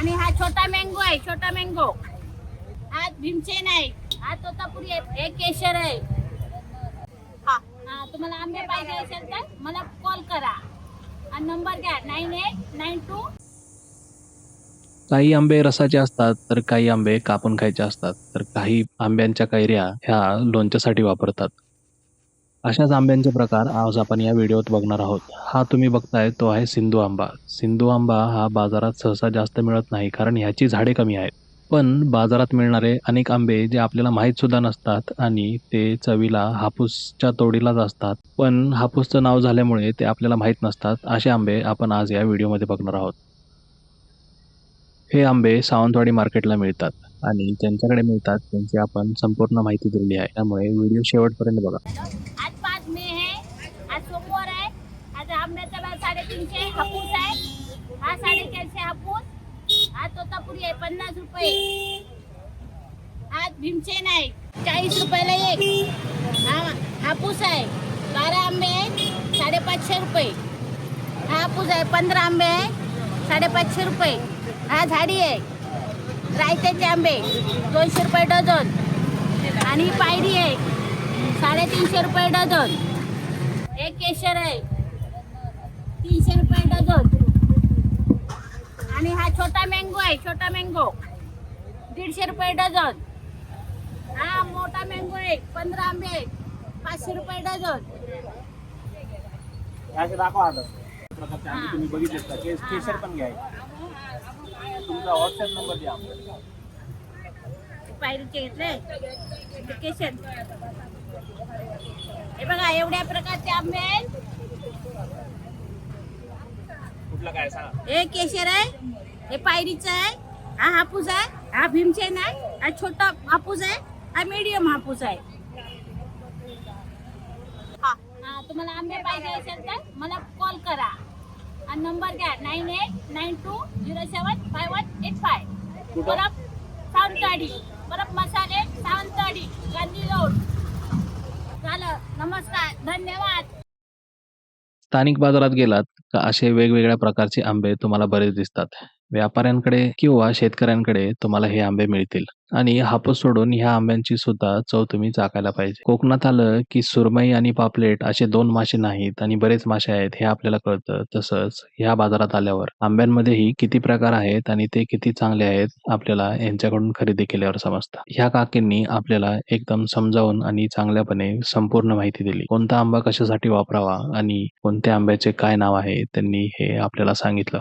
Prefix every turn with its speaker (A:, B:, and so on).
A: आणि हा छोटा मँगो आहे छोटा मँगो हा भीमसेन आहे. हा तोतापुरी आहे. हे केशर आहे. हा हा तुम्हाला आंबे पाहिजे असेल तर मला कॉल करा. आणि नंबर घ्या. नाईन एट नाईन टू
B: काही आंबे रसाचे असतात तर काही आंबे कापून खायचे असतात तर काही आंब्यांच्या कैऱ्या ह्या लोणच्यासाठी वापरतात. अशाच आंब्यांचे प्रकार आज आपण या व्हिडिओत बघणार आहोत. हा तुम्ही बघताय तो आहे सिंधू आंबा. सिंधू आंबा हा बाजारात सहसा जास्त मिळत नाही कारण ह्याची झाडे कमी आहेत. पण बाजारात मिळणारे अनेक आंबे जे आपल्याला माहीतसुद्धा नसतात आणि ते चवीला हापूसच्या तोडीलाच असतात. पण हापूसचं नाव झाल्यामुळे ते आपल्याला माहीत नसतात. असे आंबे आपण आज या व्हिडिओमध्ये बघणार आहोत. हे आंबे सावंतवाडी मार्केटला मिळतात आणि ज्यांच्याकडे मिळतात त्यांची आपण संपूर्ण माहिती दिलेली आहे. त्यामुळे व्हिडिओ शेवटपर्यंत बघा
A: आज पाच मे आहे आज सोमवार आहे आज भाव साडेतीनशे हापूस आहे. हा साडेचारशे हापूस. हा तोतापुरी आहे पन्नास रुपये. आज भीमसेन आहे चाळीस रुपयाला एक. हा हापूस आहे बारा आंबे आहे साडेपाचशे रुपये. हा हापूस आहे पंधरा आंबे आहे साडेपाचशे रुपये. हा झाडी आहे रायत्याचे आंबे दोनशे रुपये डझन. आणि पायरी आहे साडेतीनशे रुपये डझन. एक केशर आहे तीनशे रुपये डझन. आणि हा छोटा मँगो आहे छोटा मँगो दीडशे रुपये डझन. हा मोठा मँगो आहे पंधरा आंबे आहेत पाचशे रुपये डझन.
C: असे दाखवा आता. प्रकारचे आंबे तुम्ही बघितलेत का? केस केशर पण घ्या. तुमचा व्हॉट्सअप नंबर द्या आम्हाला.
A: पायरीचे घेतले. ते केशर हे बघा एवढ्या प्रकारचे आंबे आहेत.
C: कुठलं काय सांगा.
A: हे केशर आहे. हे पायरीचं आहे. हा हापूस आहे. हा भीमसेन आहे. हा छोटा हापूस आहे. हा मीडियम हापूस आहे. हा हा, तुम्हाला आंबे पाहिजे असेल तर मला कॉल करा. आणि नंबर घ्या. Nine eight nine two zero seven five one eight five परत सावंतवाडी. परत मसाले सावंतवाडी गांधी रोड. झालं. नमस्कार. धन्यवाद.
B: स्थानिक बाजारात गेलात का असे वेगवेगळ्या प्रकारचे आंबे तुम्हाला बरेच दिसतात? व्यापाऱ्यांकडे किंवा शेतकऱ्यांकडे तुम्हाला हे आंबे मिळतील. आणि हापूस सोडून ह्या आंब्यांची सुद्धा चव तुम्ही चाकायला पाहिजे. कोकणात आलं की सुरमई आणि पापलेट असे दोन मासे नाहीत आणि बरेच मासे आहेत हे आपल्याला कळतं. तसंच ह्या बाजारात आल्यावर आंब्यांमध्येही किती प्रकार आहेत आणि ते किती चांगले आहेत आपल्याला यांच्याकडून खरेदी केल्यावर समजतं. ह्या काकींनी आपल्याला एकदम समजावून आणि चांगल्यापणे संपूर्ण माहिती दिली. कोणता आंबा कशासाठी वापरावा आणि कोणत्या आंब्याचे काय नाव आहे त्यांनी हे आपल्याला सांगितलं.